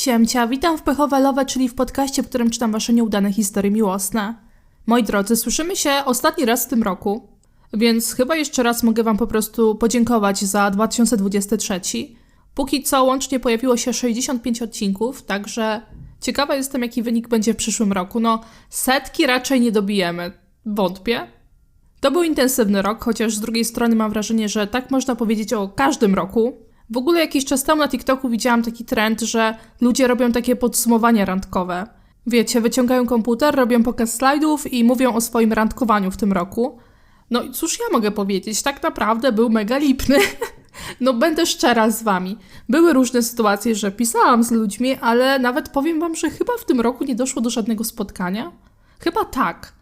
Siemcia, witam w Pechowelowe, czyli w podcaście, w którym czytam wasze nieudane historie miłosne. Moi drodzy, słyszymy się ostatni raz w tym roku, więc chyba jeszcze raz mogę wam po prostu podziękować za 2023. Póki co łącznie pojawiło się 65 odcinków, także ciekawa jestem, jaki wynik będzie w przyszłym roku. No, setki raczej nie dobijemy. Wątpię. To był intensywny rok, chociaż z drugiej strony mam wrażenie, że tak można powiedzieć o każdym roku. W ogóle jakiś czas temu na TikToku widziałam taki trend, że ludzie robią takie podsumowania randkowe. Wiecie, wyciągają komputer, robią pokaz slajdów i mówią o swoim randkowaniu w tym roku. No i cóż ja mogę powiedzieć, tak naprawdę był mega lipny. No będę szczera z wami. Były różne sytuacje, że pisałam z ludźmi, ale nawet powiem wam, że chyba w tym roku nie doszło do żadnego spotkania. Chyba tak.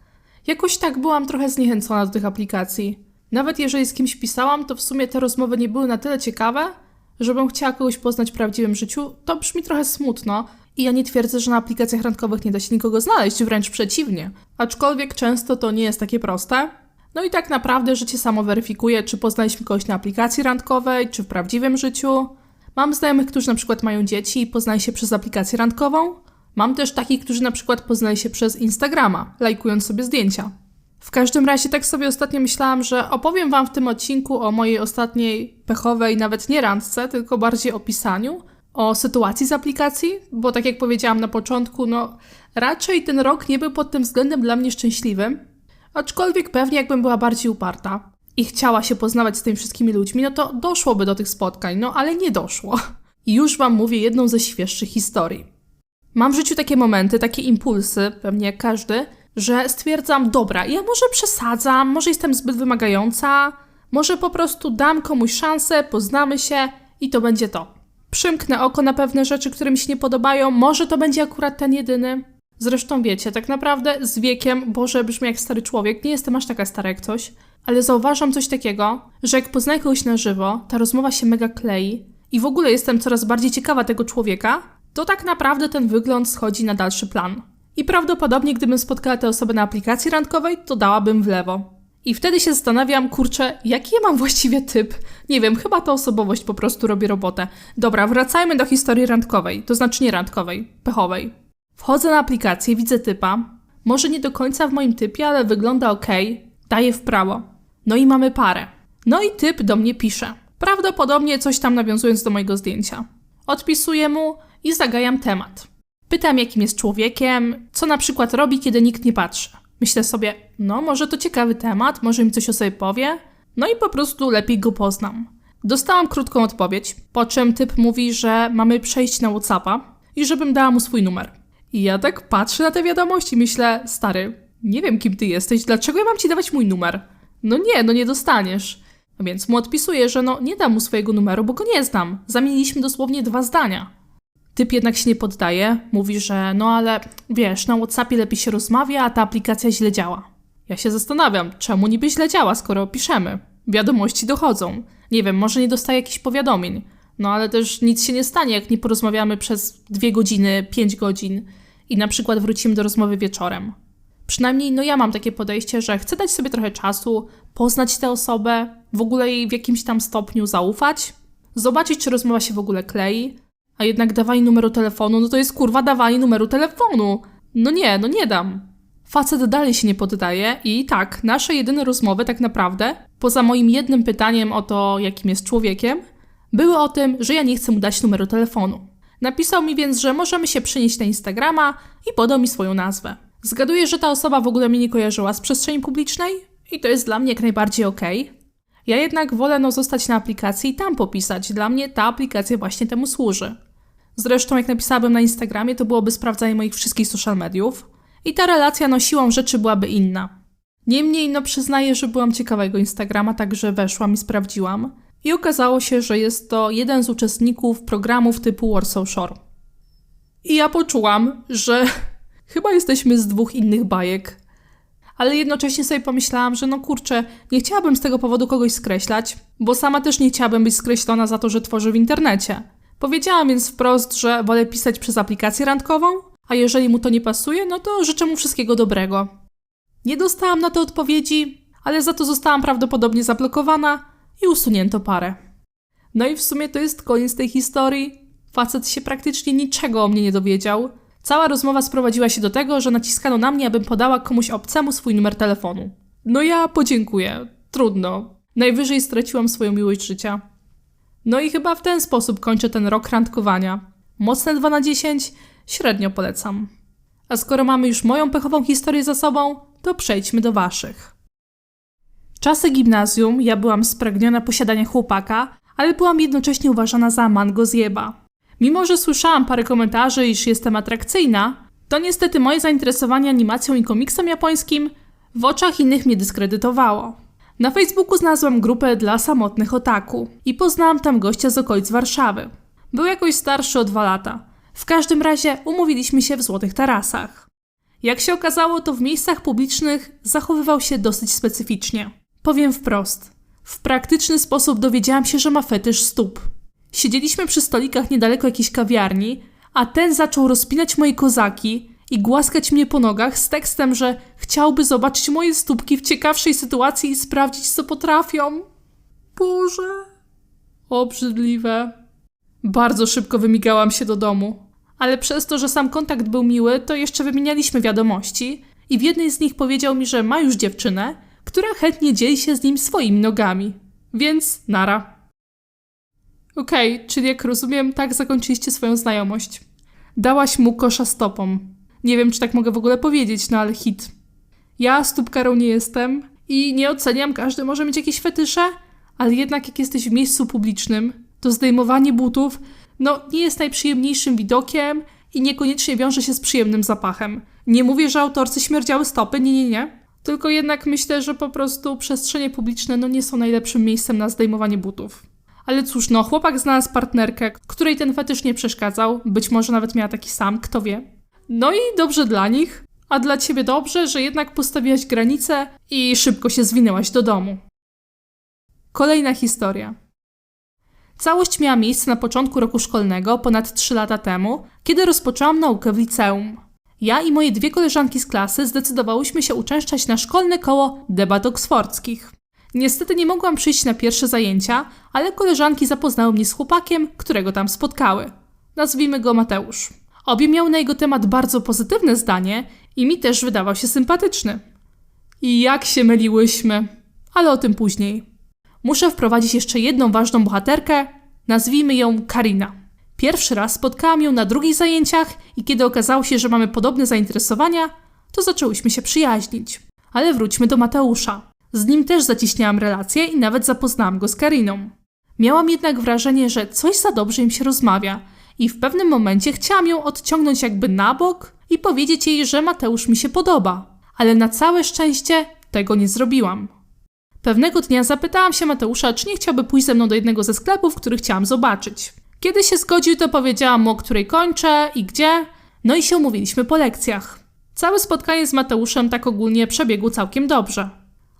Jakoś tak byłam trochę zniechęcona do tych aplikacji. Nawet jeżeli z kimś pisałam, to w sumie te rozmowy nie były na tyle ciekawe, żebym chciała kogoś poznać w prawdziwym życiu. To brzmi trochę smutno. I ja nie twierdzę, że na aplikacjach randkowych nie da się nikogo znaleźć, wręcz przeciwnie. Aczkolwiek często to nie jest takie proste. No i tak naprawdę życie samo weryfikuje, czy poznaliśmy kogoś na aplikacji randkowej, czy w prawdziwym życiu. Mam znajomych, którzy na przykład mają dzieci i poznali się przez aplikację randkową. Mam też takich, którzy na przykład poznali się przez Instagrama, lajkując sobie zdjęcia. W każdym razie tak sobie ostatnio myślałam, że opowiem wam w tym odcinku o mojej ostatniej pechowej, nawet nie randce, tylko bardziej o pisaniu, o sytuacji z aplikacji, bo tak jak powiedziałam na początku, no raczej ten rok nie był pod tym względem dla mnie szczęśliwy, aczkolwiek pewnie jakbym była bardziej uparta i chciała się poznawać z tymi wszystkimi ludźmi, no to doszłoby do tych spotkań, no ale nie doszło. I już wam mówię jedną ze świeższych historii. Mam w życiu takie momenty, takie impulsy, pewnie jak każdy, że stwierdzam, dobra, ja może przesadzam, może jestem zbyt wymagająca, może po prostu dam komuś szansę, poznamy się i to będzie to. Przymknę oko na pewne rzeczy, które mi się nie podobają, może to będzie akurat ten jedyny. Zresztą wiecie, tak naprawdę z wiekiem, Boże, brzmi jak stary człowiek, nie jestem aż taka stara jak coś, ale zauważam coś takiego, że jak poznaję kogoś na żywo, ta rozmowa się mega klei i w ogóle jestem coraz bardziej ciekawa tego człowieka, to tak naprawdę ten wygląd schodzi na dalszy plan. I prawdopodobnie, gdybym spotkała tę osobę na aplikacji randkowej, to dałabym w lewo. I wtedy się zastanawiam, kurczę, jaki ja mam właściwie typ? Nie wiem, chyba ta osobowość po prostu robi robotę. Dobra, wracajmy do historii randkowej, to znaczy nie randkowej, pechowej. Wchodzę na aplikację, widzę typa. Może nie do końca w moim typie, ale wygląda ok. Daję w prawo. No i mamy parę. No i typ do mnie pisze. Prawdopodobnie coś tam nawiązując do mojego zdjęcia. Odpisuję mu i zagajam temat. Pytam, jakim jest człowiekiem, co na przykład robi, kiedy nikt nie patrzy. Myślę sobie, no może to ciekawy temat, może mi coś o sobie powie. No i po prostu lepiej go poznam. Dostałam krótką odpowiedź, po czym typ mówi, że mamy przejść na Whatsappa i żebym dała mu swój numer. I ja tak patrzę na te wiadomości myślę, stary, nie wiem kim ty jesteś, dlaczego ja mam ci dawać mój numer? No nie, no nie dostaniesz. Więc mu odpisuję, że no nie dam mu swojego numeru, bo go nie znam. Zamieniliśmy dosłownie dwa zdania. Typ jednak się nie poddaje, mówi, że no ale wiesz, na WhatsAppie lepiej się rozmawia, a ta aplikacja źle działa. Ja się zastanawiam, czemu niby źle działa, skoro piszemy. Wiadomości dochodzą. Nie wiem, może nie dostaję jakichś powiadomień. No ale też nic się nie stanie, jak nie porozmawiamy przez dwie godziny, pięć godzin i na przykład wrócimy do rozmowy wieczorem. Przynajmniej no ja mam takie podejście, że chcę dać sobie trochę czasu, poznać tę osobę, w ogóle jej w jakimś tam stopniu zaufać, zobaczyć, czy rozmowa się w ogóle klei, a jednak dawanie numeru telefonu, no to jest kurwa dawanie numeru telefonu. No nie, no nie dam. Facet dalej się nie poddaje i tak, nasze jedyne rozmowy tak naprawdę, poza moim jednym pytaniem o to, jakim jest człowiekiem, były o tym, że ja nie chcę mu dać numeru telefonu. Napisał mi więc, że możemy się przenieść na Instagrama i podał mi swoją nazwę. Zgaduję, że ta osoba w ogóle mnie nie kojarzyła z przestrzeni publicznej i to jest dla mnie jak najbardziej okej. Okay. Ja jednak wolę no zostać na aplikacji i tam popisać. Dla mnie ta aplikacja właśnie temu służy. Zresztą, jak napisałabym na Instagramie, to byłoby sprawdzanie moich wszystkich social mediów i ta relacja no siłą rzeczy byłaby inna. Niemniej, no przyznaję, że byłam ciekawa jego Instagrama, także weszłam i sprawdziłam. I okazało się, że jest to jeden z uczestników programów typu Warsaw Shore. I ja poczułam, że chyba jesteśmy z dwóch innych bajek. Ale jednocześnie sobie pomyślałam, że no kurczę, nie chciałabym z tego powodu kogoś skreślać, bo sama też nie chciałabym być skreślona za to, że tworzy w internecie. Powiedziałam więc wprost, że wolę pisać przez aplikację randkową, a jeżeli mu to nie pasuje, no to życzę mu wszystkiego dobrego. Nie dostałam na to odpowiedzi, ale za to zostałam prawdopodobnie zablokowana i usunięto parę. No i w sumie to jest koniec tej historii. Facet się praktycznie niczego o mnie nie dowiedział. Cała rozmowa sprowadziła się do tego, że naciskano na mnie, abym podała komuś obcemu swój numer telefonu. No ja podziękuję. Trudno. Najwyżej straciłam swoją miłość życia. No i chyba w ten sposób kończę ten rok randkowania. Mocne 2 na 10? Średnio polecam. A skoro mamy już moją pechową historię za sobą, to przejdźmy do waszych. Czasy gimnazjum ja byłam spragniona posiadania chłopaka, ale byłam jednocześnie uważana za mango zjeba. Mimo, że słyszałam parę komentarzy, iż jestem atrakcyjna, to niestety moje zainteresowanie animacją i komiksem japońskim w oczach innych mnie dyskredytowało. Na Facebooku znalazłam grupę dla samotnych otaku i poznałam tam gościa z okolic Warszawy. Był jakoś starszy o dwa lata. W każdym razie umówiliśmy się w Złotych Tarasach. Jak się okazało, to w miejscach publicznych zachowywał się dosyć specyficznie. Powiem wprost. W praktyczny sposób dowiedziałam się, że ma fetysz stóp. Siedzieliśmy przy stolikach niedaleko jakiejś kawiarni, a ten zaczął rozpinać moje kozaki i głaskać mnie po nogach z tekstem, że chciałby zobaczyć moje stópki w ciekawszej sytuacji i sprawdzić, co potrafią. Boże. Obrzydliwe. Bardzo szybko wymigałam się do domu. Ale przez to, że sam kontakt był miły, to jeszcze wymienialiśmy wiadomości i w jednej z nich powiedział mi, że ma już dziewczynę, która chętnie dzieli się z nim swoimi nogami. Więc nara. Okej, czyli jak rozumiem, tak zakończyliście swoją znajomość. Dałaś mu kosza stopą. Nie wiem, czy tak mogę w ogóle powiedzieć, no ale hit. Ja stópkarą nie jestem i nie oceniam, każdy może mieć jakieś fetysze, ale jednak jak jesteś w miejscu publicznym, to zdejmowanie butów, no nie jest najprzyjemniejszym widokiem i niekoniecznie wiąże się z przyjemnym zapachem. Nie mówię, że autorcy śmierdziały stopy, nie, nie, nie. Tylko jednak myślę, że po prostu przestrzenie publiczne no nie są najlepszym miejscem na zdejmowanie butów. Ale cóż, no, chłopak znalazł partnerkę, której ten fetysz nie przeszkadzał. Być może nawet miała taki sam, kto wie. No i dobrze dla nich. A dla ciebie dobrze, że jednak postawiłaś granicę i szybko się zwinęłaś do domu. Kolejna historia. Całość miała miejsce na początku roku szkolnego, ponad 3 lata temu, kiedy rozpoczęłam naukę w liceum. Ja i moje dwie koleżanki z klasy zdecydowałyśmy się uczęszczać na szkolne koło debat oksfordzkich. Niestety nie mogłam przyjść na pierwsze zajęcia, ale koleżanki zapoznały mnie z chłopakiem, którego tam spotkały. Nazwijmy go Mateusz. Obie miały na jego temat bardzo pozytywne zdanie i mi też wydawał się sympatyczny. I jak się myliłyśmy, ale o tym później. Muszę wprowadzić jeszcze jedną ważną bohaterkę, nazwijmy ją Karina. Pierwszy raz spotkałam ją na drugich zajęciach i kiedy okazało się, że mamy podobne zainteresowania, to zaczęłyśmy się przyjaźnić. Ale wróćmy do Mateusza. Z nim też zaciśniałam relację i nawet zapoznałam go z Kariną. Miałam jednak wrażenie, że coś za dobrze im się rozmawia i w pewnym momencie chciałam ją odciągnąć jakby na bok i powiedzieć jej, że Mateusz mi się podoba. Ale na całe szczęście tego nie zrobiłam. Pewnego dnia zapytałam się Mateusza, czy nie chciałby pójść ze mną do jednego ze sklepów, który chciałam zobaczyć. Kiedy się zgodził, to powiedziałam mu, o której kończę i gdzie, no i się umówiliśmy po lekcjach. Całe spotkanie z Mateuszem tak ogólnie przebiegło całkiem dobrze.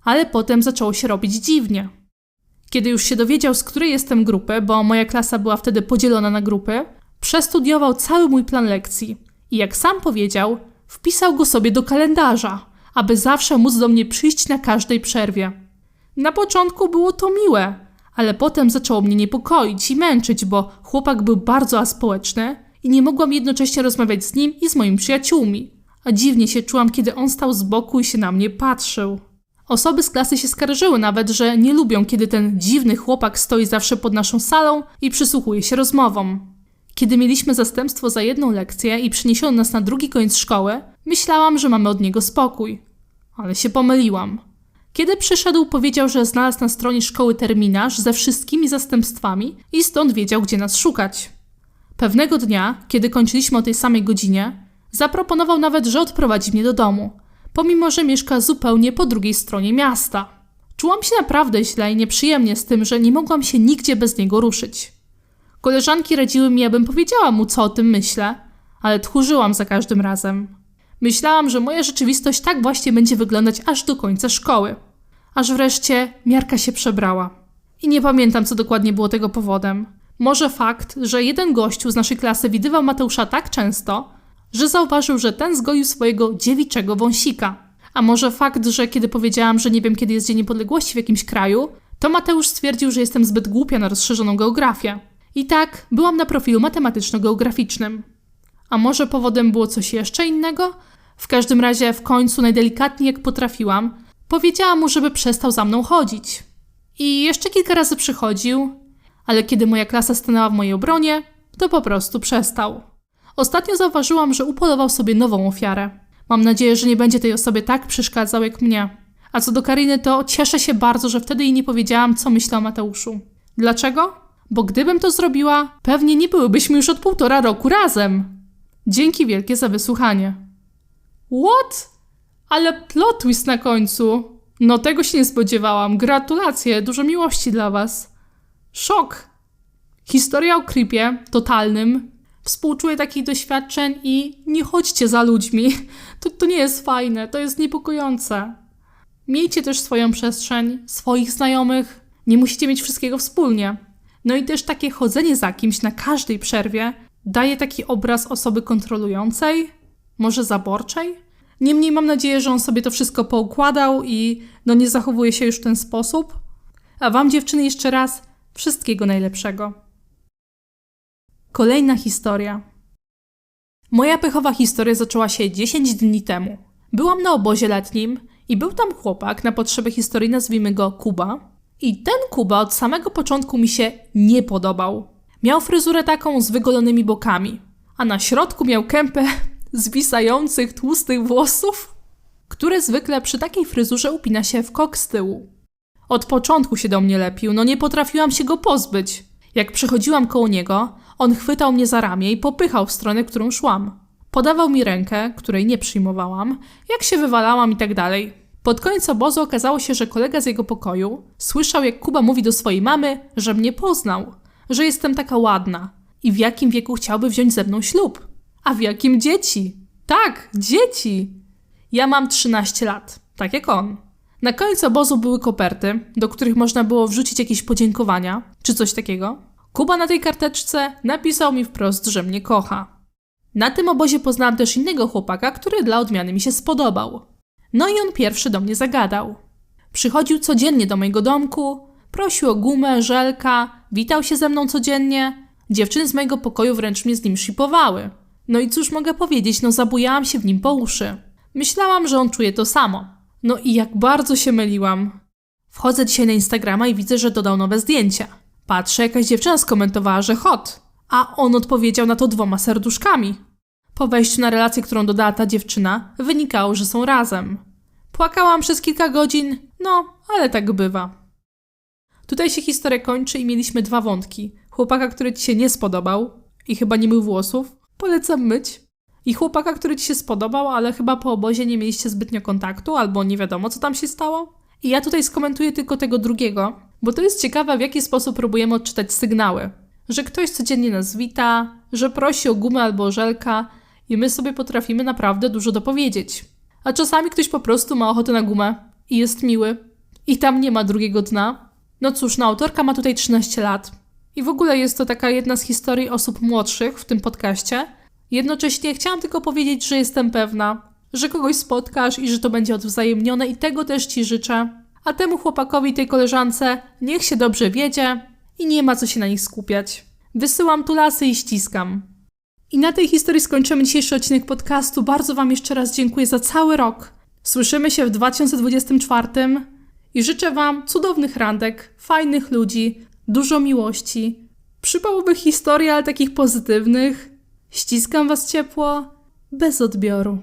Ale potem zaczęło się robić dziwnie. Kiedy już się dowiedział, z której jestem grupy, bo moja klasa była wtedy podzielona na grupy, przestudiował cały mój plan lekcji i jak sam powiedział, wpisał go sobie do kalendarza, aby zawsze móc do mnie przyjść na każdej przerwie. Na początku było to miłe, ale potem zaczęło mnie niepokoić i męczyć, bo chłopak był bardzo aspołeczny i nie mogłam jednocześnie rozmawiać z nim i z moimi przyjaciółmi. A dziwnie się czułam, kiedy on stał z boku i się na mnie patrzył. Osoby z klasy się skarżyły nawet, że nie lubią, kiedy ten dziwny chłopak stoi zawsze pod naszą salą i przysłuchuje się rozmowom. Kiedy mieliśmy zastępstwo za jedną lekcję i przyniesiono nas na drugi koniec szkoły, myślałam, że mamy od niego spokój. Ale się pomyliłam. Kiedy przyszedł, powiedział, że znalazł na stronie szkoły terminarz ze wszystkimi zastępstwami i stąd wiedział, gdzie nas szukać. Pewnego dnia, kiedy kończyliśmy o tej samej godzinie, zaproponował nawet, że odprowadzi mnie do domu, pomimo że mieszka zupełnie po drugiej stronie miasta. Czułam się naprawdę źle i nieprzyjemnie z tym, że nie mogłam się nigdzie bez niego ruszyć. Koleżanki radziły mi, abym powiedziała mu, co o tym myślę, ale tchórzyłam za każdym razem. Myślałam, że moja rzeczywistość tak właśnie będzie wyglądać aż do końca szkoły. Aż wreszcie miarka się przebrała. I nie pamiętam, co dokładnie było tego powodem. Może fakt, że jeden gościu z naszej klasy widywał Mateusza tak często, że zauważył, że ten zgoił swojego dziewiczego wąsika. A może fakt, że kiedy powiedziałam, że nie wiem, kiedy jest Dzień Niepodległości w jakimś kraju, to Mateusz stwierdził, że jestem zbyt głupia na rozszerzoną geografię. I tak, byłam na profilu matematyczno-geograficznym. A może powodem było coś jeszcze innego? W każdym razie, w końcu, najdelikatniej jak potrafiłam, powiedziałam mu, żeby przestał za mną chodzić. I jeszcze kilka razy przychodził, ale kiedy moja klasa stanęła w mojej obronie, to po prostu przestał. Ostatnio zauważyłam, że upolował sobie nową ofiarę. Mam nadzieję, że nie będzie tej osobie tak przeszkadzał jak mnie. A co do Kariny, to cieszę się bardzo, że wtedy jej nie powiedziałam, co myślę o Mateuszu. Dlaczego? Bo gdybym to zrobiła, pewnie nie byłybyśmy już od półtora roku razem. Dzięki wielkie za wysłuchanie. What? Ale plot twist na końcu. No tego się nie spodziewałam. Gratulacje, dużo miłości dla was. Szok. Historia o creepie totalnym. Współczuję takich doświadczeń i nie chodźcie za ludźmi. To, to nie jest fajne, to jest niepokojące. Miejcie też swoją przestrzeń, swoich znajomych. Nie musicie mieć wszystkiego wspólnie. No i też takie chodzenie za kimś na każdej przerwie daje taki obraz osoby kontrolującej, może zaborczej. Niemniej mam nadzieję, że on sobie to wszystko poukładał i no nie zachowuje się już w ten sposób. A wam dziewczyny jeszcze raz wszystkiego najlepszego. Kolejna historia. Moja pechowa historia zaczęła się 10 dni temu. Byłam na obozie letnim i był tam chłopak na potrzeby historii, nazwijmy go Kuba. I ten Kuba od samego początku mi się nie podobał. Miał fryzurę taką z wygolonymi bokami, a na środku miał kępę zwisających tłustych włosów, które zwykle przy takiej fryzurze upina się w kok z tyłu. Od początku się do mnie lepił, no nie potrafiłam się go pozbyć. Jak przechodziłam koło niego, on chwytał mnie za ramię i popychał w stronę, którą szłam. Podawał mi rękę, której nie przyjmowałam, jak się wywalałam i tak dalej. Pod koniec obozu okazało się, że kolega z jego pokoju słyszał, jak Kuba mówi do swojej mamy, że mnie poznał, że jestem taka ładna i w jakim wieku chciałby wziąć ze mną ślub. A w jakim dzieci? Tak, dzieci! Ja mam 13 lat, tak jak on. Na końcu obozu były koperty, do których można było wrzucić jakieś podziękowania, czy coś takiego. Kuba na tej karteczce napisał mi wprost, że mnie kocha. Na tym obozie poznałam też innego chłopaka, który dla odmiany mi się spodobał. No i on pierwszy do mnie zagadał. Przychodził codziennie do mojego domku, prosił o gumę, żelka, witał się ze mną codziennie. Dziewczyny z mojego pokoju wręcz mnie z nim shipowały. No i cóż mogę powiedzieć, no zabujałam się w nim po uszy. Myślałam, że on czuje to samo. No i jak bardzo się myliłam. Wchodzę dzisiaj na Instagrama i widzę, że dodał nowe zdjęcia. Patrzę, jakaś dziewczyna skomentowała, że hot, a on odpowiedział na to dwoma serduszkami. Po wejściu na relację, którą dodała ta dziewczyna, wynikało, że są razem. Płakałam przez kilka godzin, no, ale tak bywa. Tutaj się historia kończy i mieliśmy dwa wątki. Chłopaka, który ci się nie spodobał i chyba nie mył włosów, polecam myć. I chłopaka, który ci się spodobał, ale chyba po obozie nie mieliście zbytnio kontaktu, albo nie wiadomo, co tam się stało. I ja tutaj skomentuję tylko tego drugiego, bo to jest ciekawe, w jaki sposób próbujemy odczytać sygnały. Że ktoś codziennie nas wita, że prosi o gumę albo żelka i my sobie potrafimy naprawdę dużo dopowiedzieć. A czasami ktoś po prostu ma ochotę na gumę i jest miły. I tam nie ma drugiego dna. No cóż, no autorka ma tutaj 13 lat. I w ogóle jest to taka jedna z historii osób młodszych w tym podcaście. Jednocześnie chciałam tylko powiedzieć, że jestem pewna, że kogoś spotkasz i że to będzie odwzajemnione i tego też Ci życzę. A temu chłopakowi tej koleżance niech się dobrze wiedzie i nie ma co się na nich skupiać. Wysyłam tu lasy i ściskam. I na tej historii skończymy dzisiejszy odcinek podcastu. Bardzo Wam jeszcze raz dziękuję za cały rok. Słyszymy się w 2024 i życzę Wam cudownych randek, fajnych ludzi, dużo miłości, przypałowych historii, ale takich pozytywnych. Ściskam Was ciepło, bez odbioru.